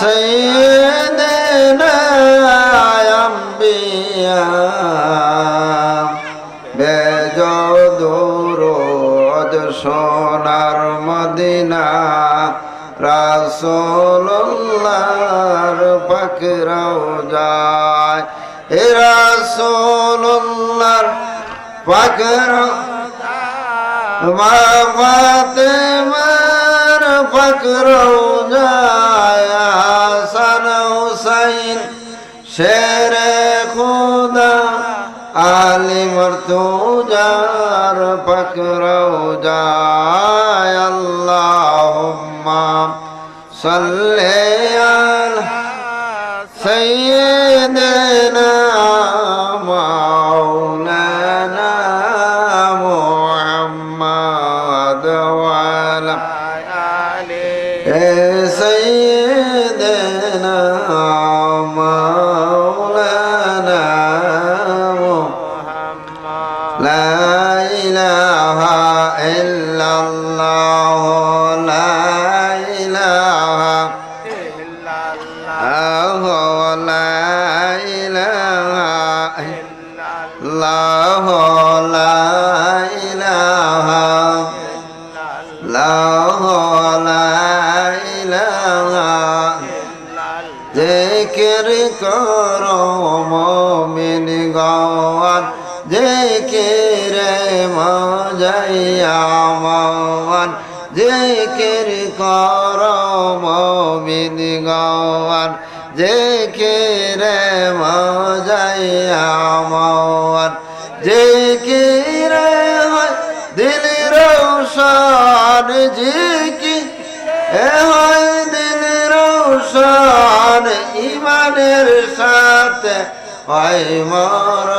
سيدنا أنبياء বেজদুরুদ সোনার মদিনা রাসূলুল্লাহর পাকরাও যায় এ রাসূলুল্লাহর পাকরাও মা ফাতেমার পাকরাও যায় شیر خدا علی مرتو جار پکرو جائے اللہم صلی علی سیدنا যাইয়া মন জিকির কর মমিন গওয়ান, জিকিরে মজাইয়া মন জিকিরে হয় দিল রৌসান জিকি এ হয় দিল রৌসান ইমানের সাথে হয় মর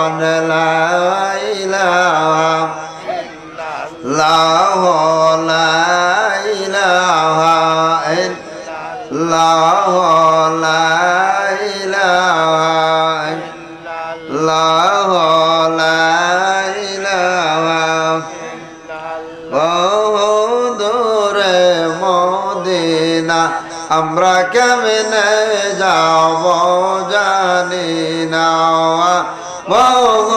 আনলায় আমরা কেমনে যাব জানি না বহু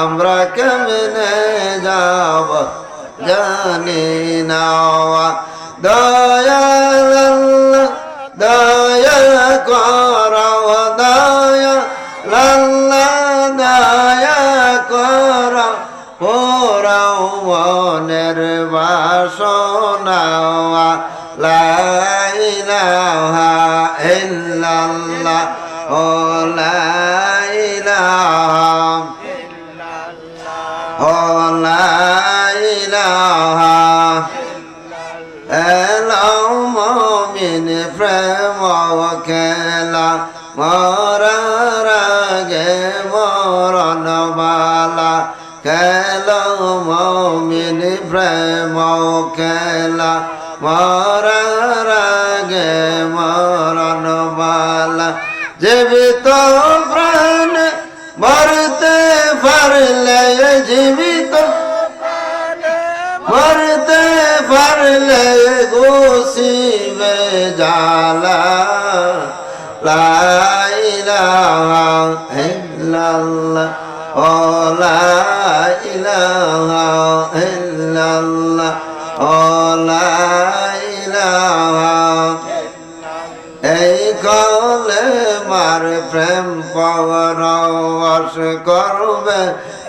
আমরা কেমনে যাব জানি না। দয়াল দয়া কর দয়া লাল্লা দয়া কর। পোরাও মনের বাসনা লাইলাহা ইল্লাল্লাহ, ও লাইলাহা মরার আগে মরণ বালা, খেলো মমিন প্রেম খেলা। মরার আগে মরণ বালা, জীবিত প্রাণ মরতে পারলে, জীবিত মরতে পারলে গোসিবে জালা লা ইলাহা ইল্লাল্লাহ, ও লা ইলাহা ইল্লাল্লাহ, ও লা ইলাহা এই কলে মার প্রেম পাওয়ার বাস করবে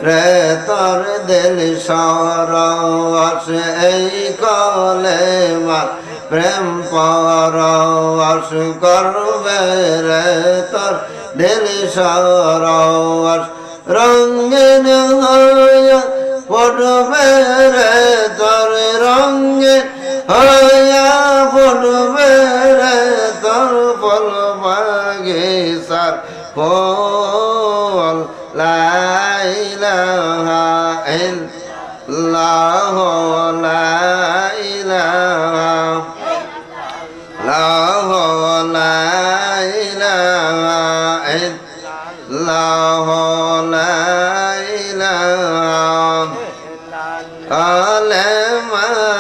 রে তোর দিল সরস এই কলে মার প্রেম পরস করবে রে তোর দিল সরস রঙিন হইয়া পড়বে রে তোর রঙে হইয়া পড়বে রে তোর ফল বাগে সার। ফল আলেমাতয়বর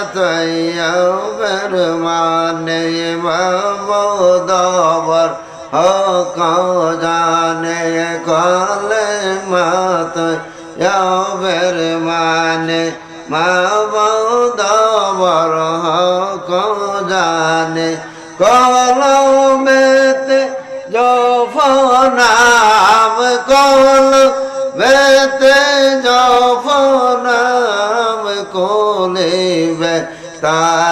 মানে মবদবর হক জানে কলে মাত ইয়াবের মানে মবদবর হক জানে কলমেতে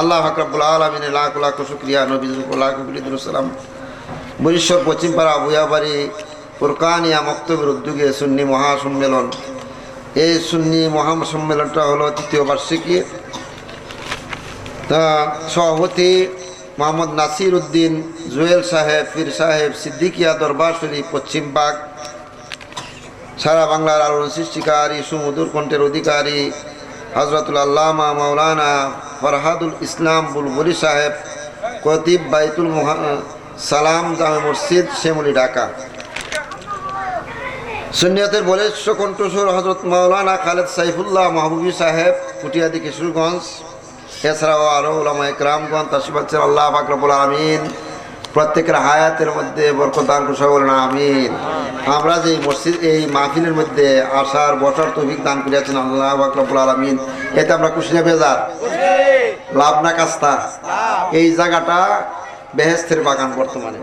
আল্লাহ রাব্বুল আলামিন লাখ লাখ শুকরিয়া নবী লাখ সালাম। বরিশ্বর পশ্চিমপাড়া বুয়াবাড়ি, ফুরকানিয়া মক্তবের উদ্যোগে সুন্নি মহাসম্মেলন। এই সুন্নি মহাসম্মেলনটা হলো তৃতীয় বার্ষিকী। তা সভাপতি মোহাম্মদ নাসির উদ্দিন, জুয়েল সাহেব, পীর সাহেব, সিদ্দিকিয়া দরবার শরীফ পশ্চিমবাগ সারা বাংলার আলোড়ন সৃষ্টিকারী, সুমধুর কণ্ঠের অধিকারী হজরতুল আল্লামা মাওলানা ফরহাদুল ইসলাম বুলবুলি সাহেব কতিব বাইতুল সালাম জামে মসজিদ শ্যামলি ঢাকা। সুনিয়তের বলেশ্ব কণ্ঠস্বর হজরত মাওলানা খালেদ সাইফুল্লাহ মাহবুবী সাহেব ফুটিয়াদি কিশোরগঞ্জ, এছাড়াও আরও ওলামা ইকরামগঞ্জ তাসিবাচ্ছেন আল্লাহ ফাকরবুল আমিন প্রত্যেকের হায়াতের মধ্যে বরকদান কুশা বলেন আমিন। আমরা যে মসজিদ, এই মাহফিলের মধ্যে আসার বসার তৌফিক দান করিয়াছেন আল্লাহ ফাকরবুল আলমিন। এতে আমরা না, বেজার? লাভ না কাস্তা এই জায়গাটা বেহেস্তের বাগান বর্তমানে।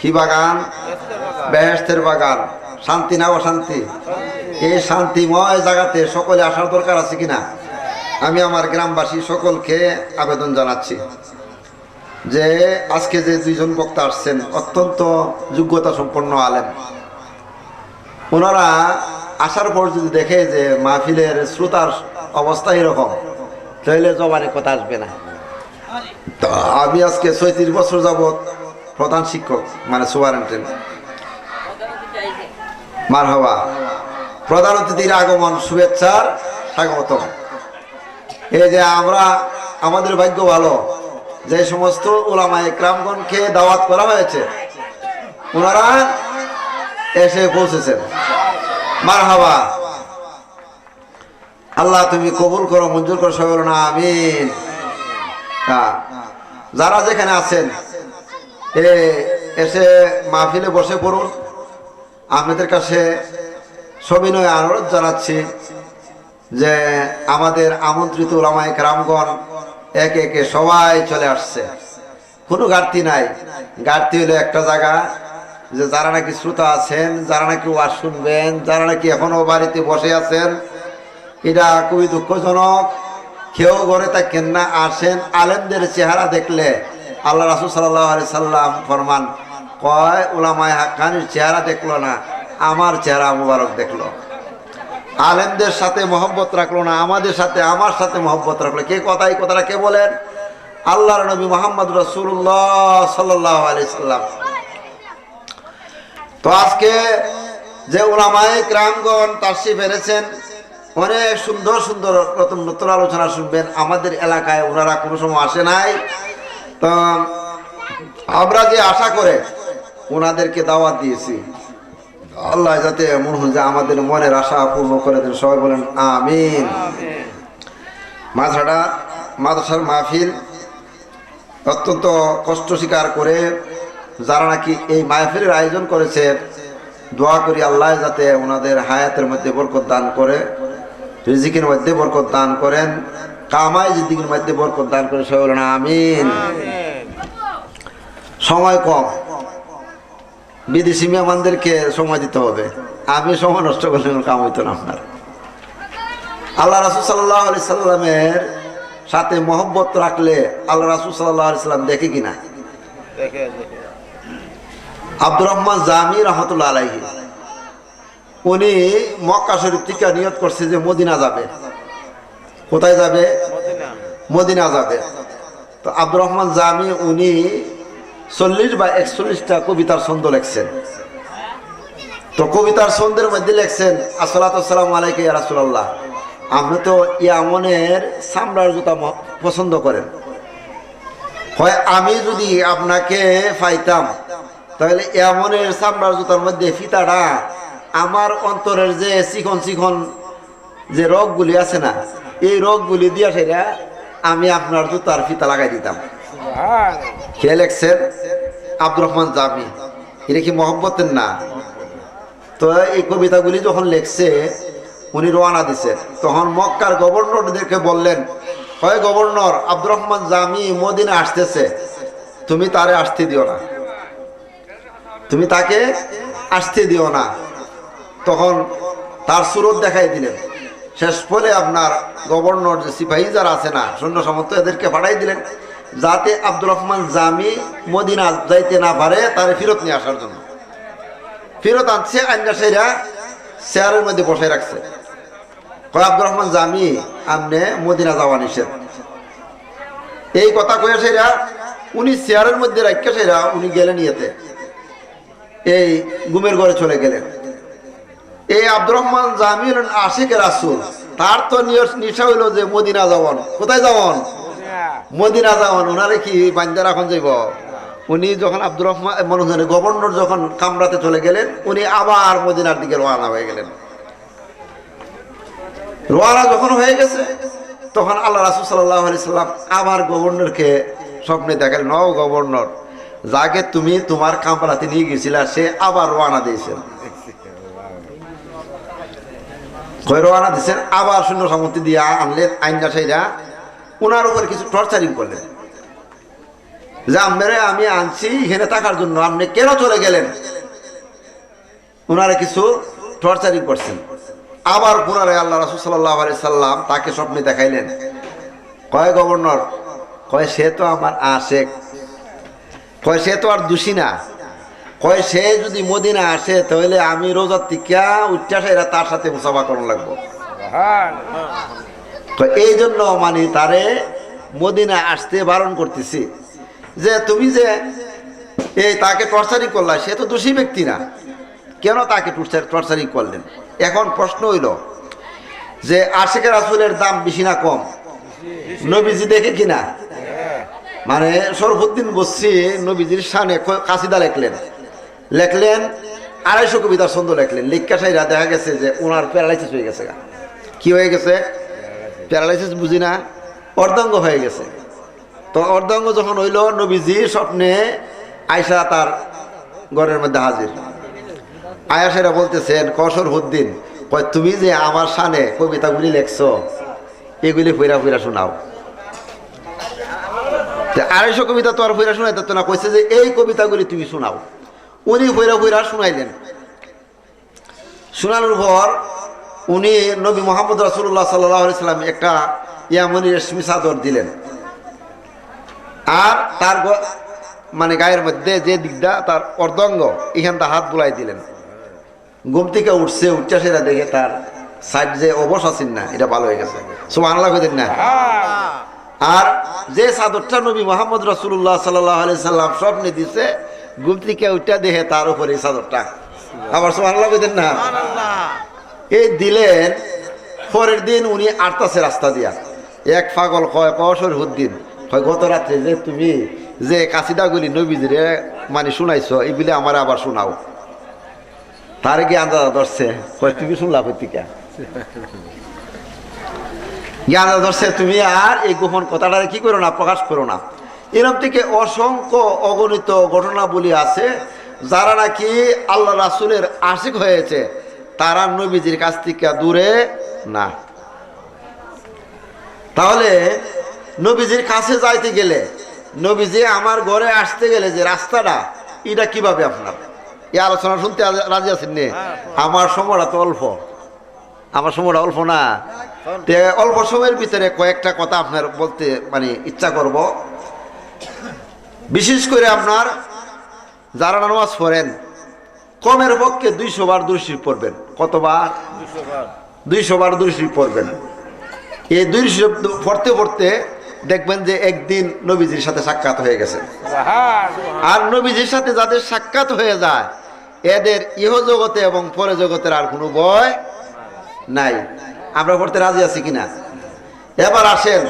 কি বাগান? বেহেস্তের বাগান। শান্তি না অশান্তি? এই শান্তিময় জায়গাতে সকলে আসার দরকার আছে কিনা? আমি আমার গ্রামবাসী সকলকে আবেদন জানাচ্ছি যে আজকে যে দুইজন বক্তা আসছেন, অত্যন্ত যোগ্যতা সম্পন্ন আলেম। ওনারা আসার পর যদি দেখে যে মাহফিলের শ্রোতার অবস্থা এরকম তাহলে জবানে কথা আসবে না। তো আমি আজকে ছয়ত্রিশ বছর যাবৎ প্রধান শিক্ষক মানে সুপারেন্টেন্ট মার হওয়া প্রধান অতিথির আগমন শুভেচ্ছার স্বাগতম। এই যে আমরা, আমাদের ভাগ্য ভালো, যে সমস্ত ওলামায় ক্রামগণকে দাওয়াত করা হয়েছে, ওনারা এসে পৌঁছেছেন। মার হাবা আল্লাহ, তুমি কবুল করো, মঞ্জুর করো, সবাই না আমিন। হ্যাঁ। যারা যেখানে আছেন এসে মাহফিলে বসে পড়ুন। আপনাদের কাছে সবিনয় অনুরোধ জানাচ্ছি যে আমাদের আমন্ত্রিত ওলামায় রামগণ একে একে সবাই চলে আসছে। কোনো ঘাটতি নাই। ঘাটতি হলো একটা জায়গা যে যারা নাকি শ্রোতা আছেন, যারা নাকি ওয়াজ শুনবেন, যারা নাকি এখনও বাড়িতে বসে আছেন এটা খুবই দুঃখজনক। কেউ ঘরে থাকেন না, আসেন, আলেমদের চেহারা দেখলে আল্লাহ রাসুল সাল্লাহ আলি সাল্লাম ফরমান, কয় ওলামায় হাক্কানির চেহারা দেখল না, আমার চেহারা মুবারক দেখল। আলেমদের সাথে মহব্বত রাখল না, আমাদের সাথে, আমার সাথে মহব্বত রাখল। কে কথা এই কথাটা কে বলেন? আল্লাহর নবী মোহাম্মদ রসুল্লাহ সাল্লাহ আলি সাল্লাম। তো আজকে যে ওলামায় গ্রামগণ তার্সি ফেলেছেন অনেক সুন্দর সুন্দর নতুন নতুন আলোচনা শুনবেন। আমাদের এলাকায় ওনারা কোনো সময় আসে নাই। তো আমরা যে আশা করে ওনাদেরকে দাওয়াত দিয়েছি, আল্লাহ যাতে এমন যে আমাদের মনের আশা পূর্ণ করে দেন। সবাই বলেন, আমিন। মাথাটা মাদ্রাসার মাহফিল অত্যন্ত কষ্ট স্বীকার করে যারা নাকি এই মাহফিলের আয়োজন করেছে, দোয়া করি আল্লাহ যাতে ওনাদের হায়াতের মধ্যে বরকত দান করে। রিজিকের মধ্যে বরকত দান করেন। কামাই জিদ্দিগির মধ্যে বরকত দান করে সবাই বলেন আমিন। সময় কম। বিদেশি মেহমানদেরকে সময় দিতে হবে। আমি সময় নষ্ট করলে কাম হইতো না আপনার। আল্লাহ রাসুল সাল্লাহ আলি সাল্লামের সাথে মহব্বত রাখলে আল্লাহ রাসুল সাল্লাহ আলি সাল্লাম দেখে কিনা? আব্দুর রহমান জামি রহমতুল্লাহ আলাইহি। উনি মক্কা শরীফ থেকে নিয়ত করছে যে মদিনা যাবে। কোথায় যাবে? মদিনা। যাবে। তো আব্দুর রহমান জামি উনি চল্লিশ বা একচল্লিশটা কবিতার ছন্দ লেখছেন। তো কবিতার ছন্দের মধ্যে লেখছেন আসসালাতাম আলাইকে রাসুল্লাহ আপনি তো ইয়ামনের সামরার জুতা পছন্দ করেন। হয় আমি যদি আপনাকে পাইতাম তাহলে এমনের চামড়ার জুতার মধ্যে ফিতাটা আমার অন্তরের যে চিকন চিকন যে রোগগুলি আছে না, এই রোগগুলি দিয়া সেটা আমি আপনার জুতার ফিতা লাগাই দিতাম। কে লেখছেন? আব্দুর রহমান জামি। এটা কি মহব্বতের না? তো এই কবিতাগুলি যখন লেখছে, উনি রওনা দিছে। তখন মক্কার গভর্নরদেরকে বললেন হয় গভর্নর, আব্দুর রহমান জামি মদিনা আসতেছে। তুমি তারে আসতে দিও না। তুমি তাকে আসতে দিও না। তখন তার সুরত দেখাই দিলেন। শেষ ফলে আপনার গভর্নর যে সিপাহী যারা আছে না, সৈন্য সামন্ত এদেরকে পাঠাই দিলেন, যাতে আব্দুর রহমান জামি মদিনা যাইতে না পারে, তার ফেরত নিয়ে আসার জন্য। ফেরত আনছে আইনা সেরা চেয়ারের মধ্যে বসাই রাখছে। আব্দুর রহমান জামি, আমনে মদিনা যাওয়া নিষেধ। এই কথা কয়ে সেরা, উনি চেয়ারের মধ্যে রাখছে সেরা, উনি গেলেন ইয়েতে। এই গুমের ঘরে চলে গেলেন। এই আব্দুর রহমান জামি হলেন আশিকের রাসুল, তার তো নিশা হইল যে মদিনা যাওয়ান। কোথায় যাওয়ান? মদিনা যাওয়ান। ওনারে কি বান্দা রাখন যাইব? উনি যখন আব্দুর রহমান মনে গভর্নর যখন কামরাতে চলে গেলেন, উনি আবার মদিনার দিকে রওনা হয়ে গেলেন। রোয়ানা যখন হয়ে গেছে, তখন আল্লাহ রাসুল সাল্লাহ সাল্লাম আবার গভর্নরকে স্বপ্নে দেখালেন, ও গভর্নর, যাকে তুমি তোমার কামরাতে নিয়ে গেছিলা, সে আবার রোয়ানা দিয়েছেন কয় দিচ্ছেন আবার শূন্য সম্মতি দিয়ে আনলেন আইনটা সেইরা ওনার উপর কিছু টর্চারিং করলেন। যে আমেরে আমি আনছি, এখানে থাকার জন্য আপনি কেন চলে গেলেন? ওনারা কিছু টর্চারিং করছেন। আবার পুনরায় আল্লাহ রাসুল সাল্লাহ আলি সাল্লাম তাকে স্বপ্নে দেখাইলেন। কয় গভর্নর? কয়, সে তো আমার আশেক। কয়, সে তো আর দোষী না। কয়, সে যদি মদিনা আসে, তাহলে আমি রোজার টিকা উচ্চাস এরা তার সাথে মুসাফা করানো লাগবো। এই জন্য মানে তারে মদিনা আসতে বারণ করতেছি। যে তুমি যে এই তাকে টর্চারিং করলা, সে তো দোষী ব্যক্তি না। কেন তাকে টর্চারিং করলেন? এখন প্রশ্ন হইল যে আশেকের আসলের দাম বেশি না কম? নবীজি দেখে কিনা? মানে শরফুদ্দিন বসছি নবীজির সামনে ক- কাসিদা লেখলেন। লেখলেন, আড়াইশো কবিতার ছন্দ লেখলেন। লিজ্ঞাসাইরা দেখা গেছে যে ওনার প্যারালাইসিস হয়ে গেছে। কি হয়ে গেছে? প্যারালাইসিস বুঝি না, অর্ধাঙ্গ হয়ে গেছে। তো অর্ধাঙ্গ যখন হইল, নবীজি স্বপ্নে আয়সা তার ঘরের মধ্যে হাজির। আয়াসেরা বলতেছেন, কসর হুদ্দিন, কয় তুমি যে আমার সানে কবিতাগুলি লেখছো, এগুলি ফইরা ফইরা শোনাও। আড়াইশো কবিতা তো আর ফইরা শোনাইতে তো না, কইছে যে এই কবিতাগুলি তুমি শোনাও। উনি ফইরা ফইরা শুনাইলেন। শোনানোর পর উনি নবী মোহাম্মদ রাসুল্লাহ সাল্লাম একটা ইয়ামনি রেশমি চাদর দিলেন। আর তার মানে গায়ের মধ্যে যে দিকটা তার অর্ধঙ্গ এখানটা হাত বুলাই দিলেন। ঘুম থেকে উঠছে উঠছে সেটা দেখে তার সাইড যে অবশ আছেন না এটা ভালো হয়ে গেছে। সব আনলা কইতেন না। আর যে চাদরটা নবী মোহাম্মদ রসুল্লাহ সাল্লাহ আলি সাল্লাম স্বপ্নে দিছে ঘুম থেকে উঠা দেখে তার উপরে চাদরটা। আবার সব কইতেন না। এই দিলেন পরের দিন উনি আটতাছে রাস্তা দিয়া। এক পাগল কয় কসর হুদ্দিন কয় গত রাত্রে যে তুমি যে কাসিদাগুলি নবীজিরে মানে শুনাইছ এইগুলি আমার আবার শোনাও। তার জ্ঞান দাদা ধরছে কয় তুমি শুনলা পত্রিকা? জ্ঞান দাদা ধরছে তুমি আর এই গোপন কথাটা কি করো না প্রকাশ করো না। এরকম থেকে অসংখ্য অগণিত ঘটনাবলী আছে, যারা নাকি আল্লাহ রাসুলের আশিক হয়েছে, তারা নবীজির কাছ থেকে দূরে না। তাহলে নবীজির কাছে যাইতে গেলে, নবীজি আমার ঘরে আসতে গেলে যে রাস্তাটা, এটা কীভাবে আপনার? এই আলোচনা শুনতে রাজি আছেন নে? আমার সময়টা তো অল্প। আমার সময়টা অল্প না। অল্প সময়ের ভিতরে কয়েকটা কথা আপনার বলতে মানে ইচ্ছা করব। বিশেষ করে আপনার যারা নামাজ পড়েন কমের পক্ষে দুইশো বার দুরশি পড়বেন। কতবার? দুইশো বার। দুরশি পড়বেন। এই দুই পড়তে পড়তে দেখবেন যে একদিন নবীজির সাথে সাক্ষাৎ হয়ে গেছে। আর নবীজির সাথে যাদের সাক্ষাৎ হয়ে যায় এদের ইহ জগতে এবং পরে জগতের আর কোনো ভয় নাই। আমরা পড়তে রাজি আছি কিনা? এবার আসেন।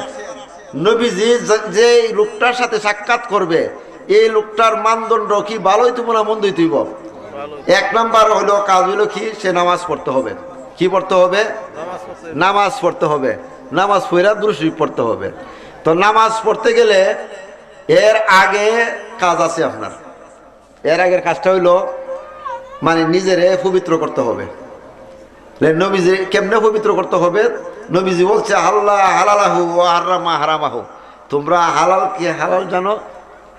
নবীজি যে- লোকটার সাথে সাক্ষাৎ করবে, এই লোকটার মানদণ্ড কি ভালোই তুব না মন্দই তুইব? এক নাম্বার হলো কাজ হইল কি? সে নামাজ পড়তে হবে। কি পড়তে হবে? নামাজ পড়তে হবে। নামাজ পড়া দুরুশরীফ পড়তে হবে। তো নামাজ পড়তে গেলে এর আগে কাজ আছে আপনার। এর আগের কাজটা হইল মানে নিজেরে পবিত্র করতে হবে। নবীজি কেমনে পবিত্র করতে হবে? নবীজি বলছে, আল্লাহ হালালাহু ও হারামা হারামাহু। তোমরা হালাল কি হালাল জানো?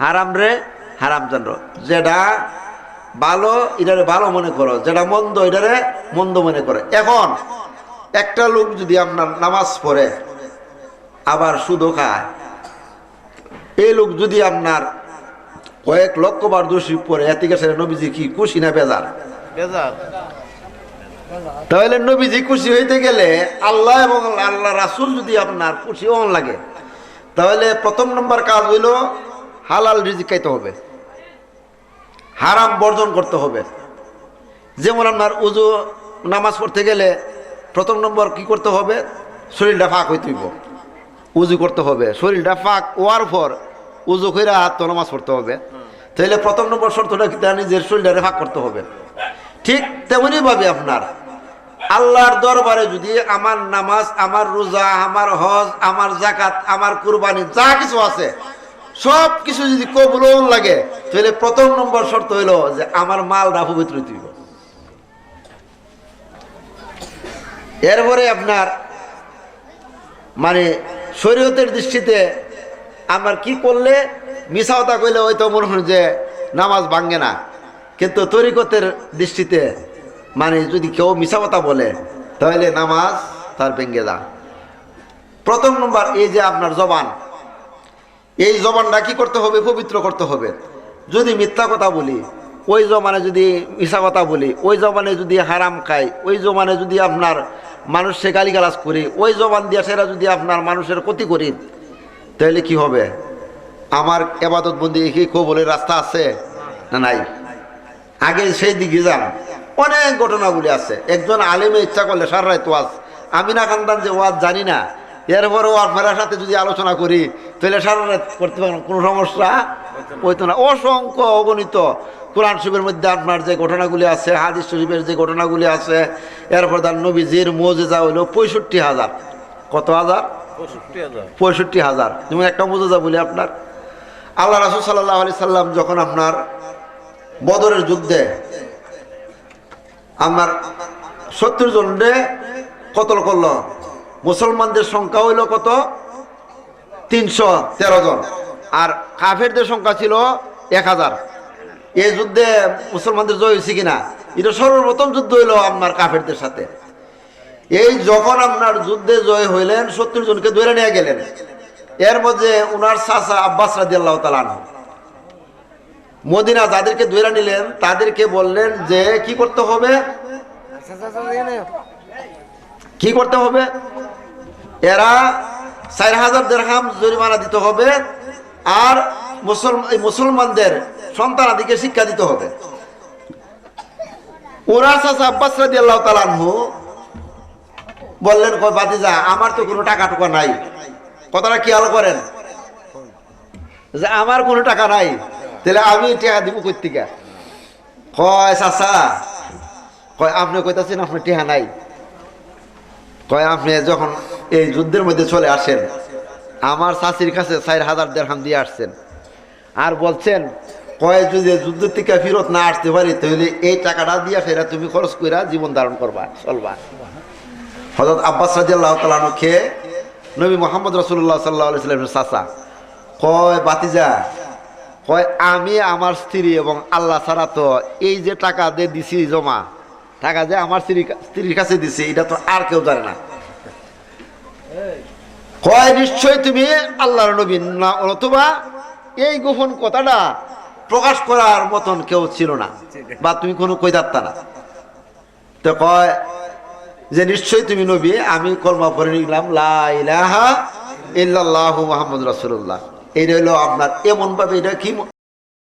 হারাম রে হারাম জানো। যেটা ভালো, এটারে ভালো মনে করো। যেটা মন্দ, এটারে মন্দ মনে করে। এখন একটা লোক যদি আপনার নামাজ পড়ে, আবার সুদও খায়, এই লোক যদি আপনার কয়েক লক্ষ বার দোষী পড়ে এতিকে সেটা নবীজি কি খুশি না বেজার? বেজার। তাহলে নবীজি খুশি হইতে গেলে আল্লাহ এবং আল্লাহ রাসুল যদি আপনার খুশি হন লাগে, তাহলে প্রথম নম্বর কাজ হইল হালাল রিজিক খাইতে হবে। হারাম বর্জন করতে হবে। যেমন আপনার উজু, নামাজ পড়তে গেলে প্রথম নম্বর কি করতে হবে? শরীরটা ফাঁক হইতে হইব। উজু করতে হবে। শরীরটা ফাঁক হওয়ার পর উজু করে হাত তো নামাজ পড়তে হবে। তাহলে প্রথম নম্বর শর্তটা কি? তার নিজের শরীরটা ফাঁক করতে হবে। ঠিক তেমনই ভাবে আপনার আল্লাহর দরবারে যদি আমার নামাজ, আমার রোজা, আমার হজ, আমার জাকাত আমার কুরবানি, যা কিছু আছে, সব কিছু যদি কবুল লাগে, তাহলে প্রথম নম্বর শর্ত হইল যে আমার মালটা পবিত্র হইব। এরপরে আপনার মানে শরীয়তের দৃষ্টিতে আমার কি করলে, মিশাওতা করলে হয়তো মনে হয় যে নামাজ ভাঙ্গে না কিন্তু তরিকতের দৃষ্টিতে মানে যদি কেউ মিশাওতা বলে, তাহলে নামাজ তার ভেঙ্গে যা প্রথম নম্বর, এই যে আপনার জবান, এই জবানটা কি করতে হবে? পবিত্র করতে হবে। যদি মিথ্যা কথা বলি, ওই জমানে যদি মিশা কথা বলি, ওই জমানে যদি হারাম খাই, ওই জমানে যদি আপনার মানুষকে গালিগালাজ করি, ওই জবান দিয়ে সেরা যদি আপনার মানুষের ক্ষতি করি, তাহলে কি হবে? আমার এবাদত বন্দি কি কবলের রাস্তা আছে না নাই? আগে সেই দিকে যান। অনেক ঘটনাগুলি আছে। একজন আলেমে ইচ্ছা করলে সার রায় তো আজ। আমি না খানদান যে ওয়াজ জানি না। এরপরেও আপনার সাথে যদি আলোচনা করি তাহলে সারা রাত করতে পারবেন কোনো সমস্যা হইতো না। অসংখ্য অগণিত কোরআন শরীফের মধ্যে আপনার যে ঘটনাগুলি আছে হাদিস শরীফের যে ঘটনাগুলি আছে এরপর তার নবীজির মোজেজা হইল পঁয়ষট্টি হাজার। কত হাজার? পঁয়ষট্টি হাজার। যেমন একটা মোজেজা বলি আপনার। আল্লাহ রাসুল সাল্লাহ আলি সাল্লাম যখন আপনার বদরের যুদ্ধে আমার সত্তর জনে কতল করল? মুসলমানদের সংখ্যা হইল কত? তিনশো তেরো জন। আর কাফেরদের সংখ্যা ছিল এক হাজার। এই যুদ্ধে মুসলমানদের জয় হয়েছে কিনা? এটা সর্বপ্রথম যুদ্ধ হইল আপনার কাফেরদের সাথে। এই যখন আপনার যুদ্ধে জয় হইলেন, সত্তর জনকে ধরে নিয়ে গেলেন। এর মধ্যে উনার চাচা আব্বাস রাজি আল্লাহ তালান মদিনা যাদেরকে ধরে নিলেন, তাদেরকে বললেন যে, কি করতে হবে? কি করতে হবে? এরা চার হাজার দেড়হাম জরিমানা দিতে হবে আর মুসলমান মুসলমানদের সন্তানাদিকে শিক্ষা দিতে হবে। ওরা চাচা আব্বাস রাজি আল্লাহ তালানহু বললেন কয় বাতিজা আমার তো কোনো টাকা টুকা নাই। কথাটা খেয়াল করেন? যে, আমার কোনো টাকা নাই। তাহলে আমি টাকা দিব কোথেকে কয়, চাচা। কয়, আপনি কইতাছেন আপনার টিহা নাই। কয়, আপনি যখন এই যুদ্ধের মধ্যে চলে আসেন, আমার চাষির কাছে চার হাজার দেড়হাম দিয়ে আসছেন। আর বলছেন, কয়, যদি যুদ্ধ থেকে ফেরত না আসতে পারি, তাহলে এই টাকাটা দিয়ে ফেরা তুমি খরচ কইরা জীবন ধারণ করবা, চলবা। হজরত আব্বাস রাজি আল্লাহ তালানু খেয়ে নবী মোহাম্মদ রসুল্লাহ সাল্লাহ সাল্লামের চাচা, কয়, বাতিজা কয়, আমি আমার স্ত্রী এবং আল্লাহ ছাড়া তো এই যে টাকা দিয়ে দিছি জমা, টাকা যে আমার স্ত্রী স্ত্রীর কাছে দিছি, এটা তো আর কেউ জানে না। কয়, নিশ্চয় তুমি আল্লাহর নবী না, অথবা এই গোপন কথাটা প্রকাশ করার মতন কেউ ছিল না, বা তুমি কোনো কই থাকতা না? তো কয়, যে নিশ্চয়ই তুমি নবী, আমি কলমা পড়ে নিলাম, লা ইলাহা ইল্লাল্লাহু মুহাম্মদ রাসূলুল্লাহ। এটা হলো আপনার এমন ভাবে এটা কি